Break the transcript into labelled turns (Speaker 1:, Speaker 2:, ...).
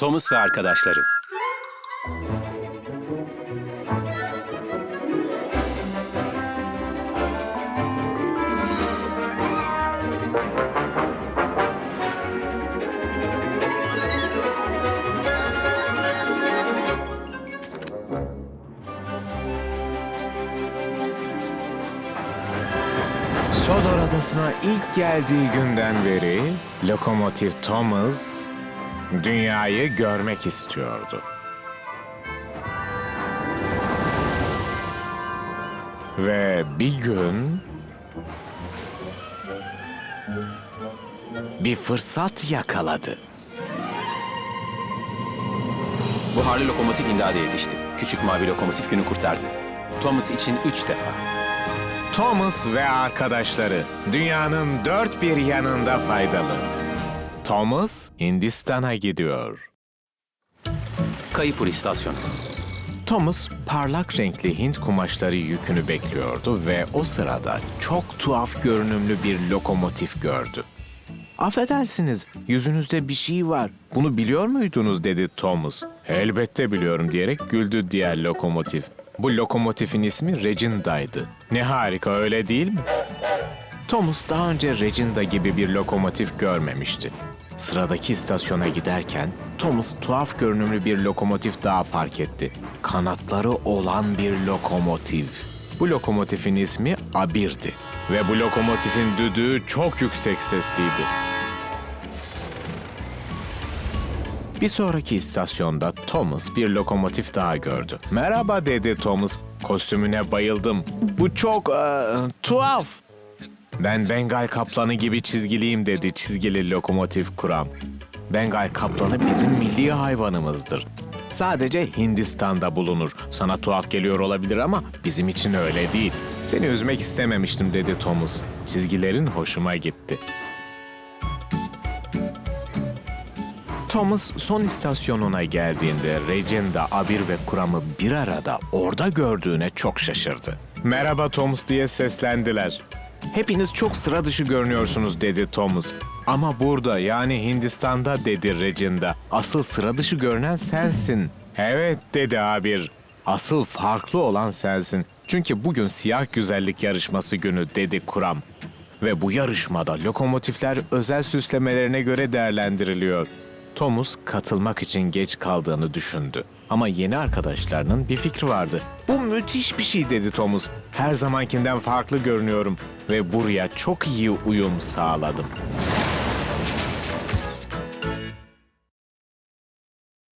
Speaker 1: Thomas ve arkadaşları.
Speaker 2: Sodor Adası'na ilk geldiği günden beri Lokomotiv Thomas dünyayı görmek istiyordu. Ve bir gün bir fırsat yakaladı.
Speaker 1: Buharlı lokomotif imdada yetişti. Küçük mavi lokomotif günü kurtardı. Thomas için üç defa.
Speaker 2: Thomas ve arkadaşları dünyanın dört bir yanında faydalı. Thomas Hindistan'a gidiyor.
Speaker 1: Kayıpur istasyonu.
Speaker 2: Thomas parlak renkli Hint kumaşları yükünü bekliyordu ve o sırada çok tuhaf görünümlü bir lokomotif gördü. Affedersiniz, yüzünüzde bir şey var. Bunu biliyor muydunuz dedi Thomas. Elbette biliyorum diyerek güldü diğer lokomotif. Bu lokomotifin ismi Reginda'ydı. Ne harika öyle değil mi? Thomas daha önce Reginda gibi bir lokomotif görmemişti. Sıradaki istasyona giderken Thomas tuhaf görünümlü bir lokomotif daha fark etti. Kanatları olan bir lokomotif. Bu lokomotifin ismi Abir'di ve bu lokomotifin düdüğü çok yüksek sesliydi. Bir sonraki istasyonda Thomas bir lokomotif daha gördü. Merhaba dedi Thomas. Kostümüne bayıldım. Bu çok eee, tuhaf. Ben Bengal kaplanı gibi çizgiliyim dedi çizgili lokomotif kuram. Bengal kaplanı bizim milli hayvanımızdır. Sadece Hindistan'da bulunur. Sana tuhaf geliyor olabilir ama bizim için öyle değil. Seni üzmek istememiştim dedi Thomas. Çizgilerin hoşuma gitti. Thomas son istasyonuna geldiğinde Regenda, Abir ve Kuram'ı bir arada orada gördüğüne çok şaşırdı. Merhaba Thomas diye seslendiler. Hepiniz çok sıra dışı görünüyorsunuz dedi Thomas. Ama burada yani Hindistan'da dedi Regenda. Asıl sıra dışı görünen sensin. Evet dedi Abir. Asıl farklı olan sensin. Çünkü bugün siyah güzellik yarışması günü dedi Kuram. Ve bu yarışmada lokomotifler özel süslemelerine göre değerlendiriliyor. Thomas katılmak için geç kaldığını düşündü. Ama yeni arkadaşlarının bir fikri vardı. Bu müthiş bir şey dedi Thomas. Her zamankinden farklı görünüyorum ve buraya çok iyi uyum sağladım.